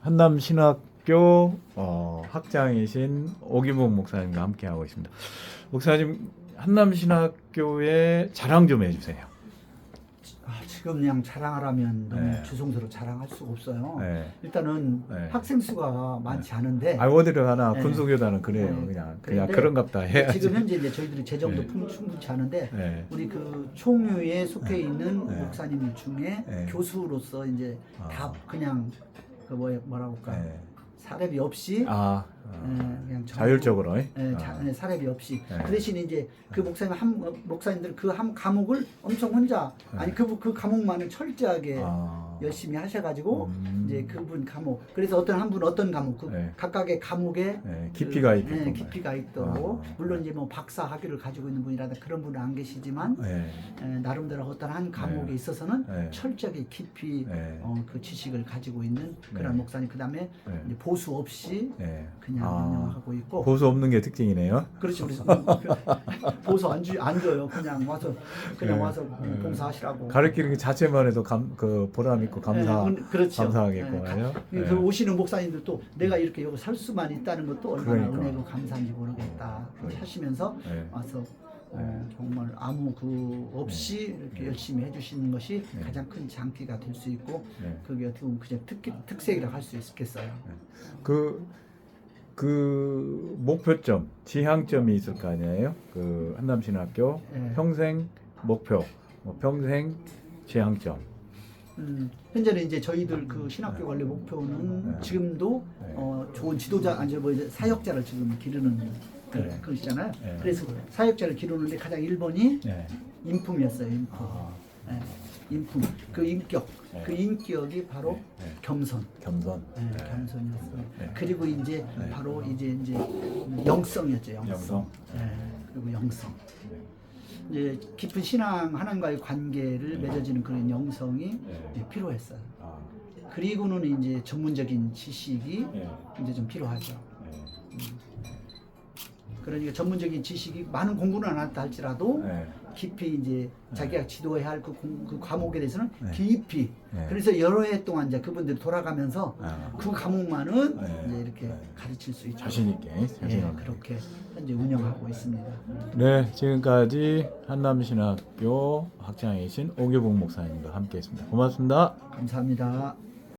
한남 신학교 어, 학장이신 오기복 목사님과 함께 하고 있습니다. 목사님 한남 신학교의 자랑 좀 해주세요. 아, 지금 그냥 자랑하라면 너무 네. 주송스러워 자랑할 수가 없어요. 네. 일단은 네. 학생 수가 많지 않은데 아 어디를 가나 네. 군수교단은 그래요. 네. 그냥 그냥 그런갑다 해야지. 지금 현재 이제 저희들이 재정도 네. 풍- 충분치 않은데 네. 우리 그 총유에 속해 네. 있는 네. 목사님들 중에 네. 교수로서 이제 아. 다 그냥 그 뭐, 뭐라고 할까 네. 사례비 없이 아, 예, 아, 그냥 전부- 자율적으로. 예, 아. 자, 예, 사례비 없이 네. 그 대신 이제 그 목사님 한 어, 목사님들 그한 과목을 엄청 혼자 아니 네. 그그 과목만은 철저하게 아. 열심히 하셔가지고 음. 이제 그분 과목 그래서 어떤 한 분 어떤 과목 그 네. 각각의 과목에 네, 깊이가 그, 있겠군요. 네, 깊이가 있도록 아. 물론 이제 뭐 박사 학위를 가지고 있는 분이라든 그런 분은 안 계시지만 네. 에, 나름대로 어떤 한 과목에 네. 있어서는 네. 철저하게 깊이 네. 어, 그 지식을 가지고 있는 그런 네. 목사님 그 다음에 네. 보수 없이 네. 그냥 아. 운영하고 있고 보수 없는 게 특징이네요. 그렇죠 그래서 보수 안, 주, 안 줘요 그냥 와서 그냥 네. 와서 네. 봉사하시라고 가르치는 게 자체만 해도 감, 그 보람 있고 감사 네, 운- 그렇죠. 감사하겠고 네. 그 네. 오시는 목사님들도 내가 이렇게 여기 살 수만 있다는 것도 얼마나 그러니까. 은혜고 감사한지 모르겠다 그러니까. 하시면서 네. 와서 어, 정말 아무 그 없이 이렇게 네. 열심히 해주시는 것이 네. 가장 큰 장기가 될 수 있고 네. 그게 어떻게 보면 그냥 특, 특색이라고 할 수 있겠어요. 그, 그 목표점, 지향점이 있을 거 아니에요? 그 한남신학교 네. 평생 목표, 뭐 평생 지향점. 음, 현재는 이제 저희들 그 신학교 관리 목표는 네. 지금도 네. 어, 좋은 지도자 아니 뭐 이제 사역자를 지금 기르는 그, 네. 그 것이잖아요. 네. 그래서 사역자를 기르는데 가장 1번이 네. 인품이었어요. 인품. 아, 네, 인품. 그 인격. 네. 그 인격이 바로 네, 네. 겸손. 겸손. 네, 겸손이었어요. 네. 그리고 이제 네. 바로 이제 이제 영성이었죠. 영성. 영성. 네, 그리고 영성. 네. 이제 깊은 신앙 하나님과의 관계를 네. 맺어지는 그런 영성이 네. 필요했어요. 아, 그리고는 이제 전문적인 지식이 네. 이제 좀 필요하죠. 네. 그러니까 전문적인 지식이 많은 공부는 안 했다 할지라도 네. 깊이 이제 자기가 지도해야 할 그 그 과목에 대해서는 네. 깊이 네. 그래서 여러 해 동안 이제 그분들이 돌아가면서 아, 그 과목만은 네. 이제 이렇게 네. 가르칠 수 있죠. 자신 있게. 자신 예, 있게. 그렇게 현재 운영하고 있습니다. 네, 지금까지 한남신학교 학장이신 오교복 목사님과 함께했습니다. 고맙습니다. 감사합니다.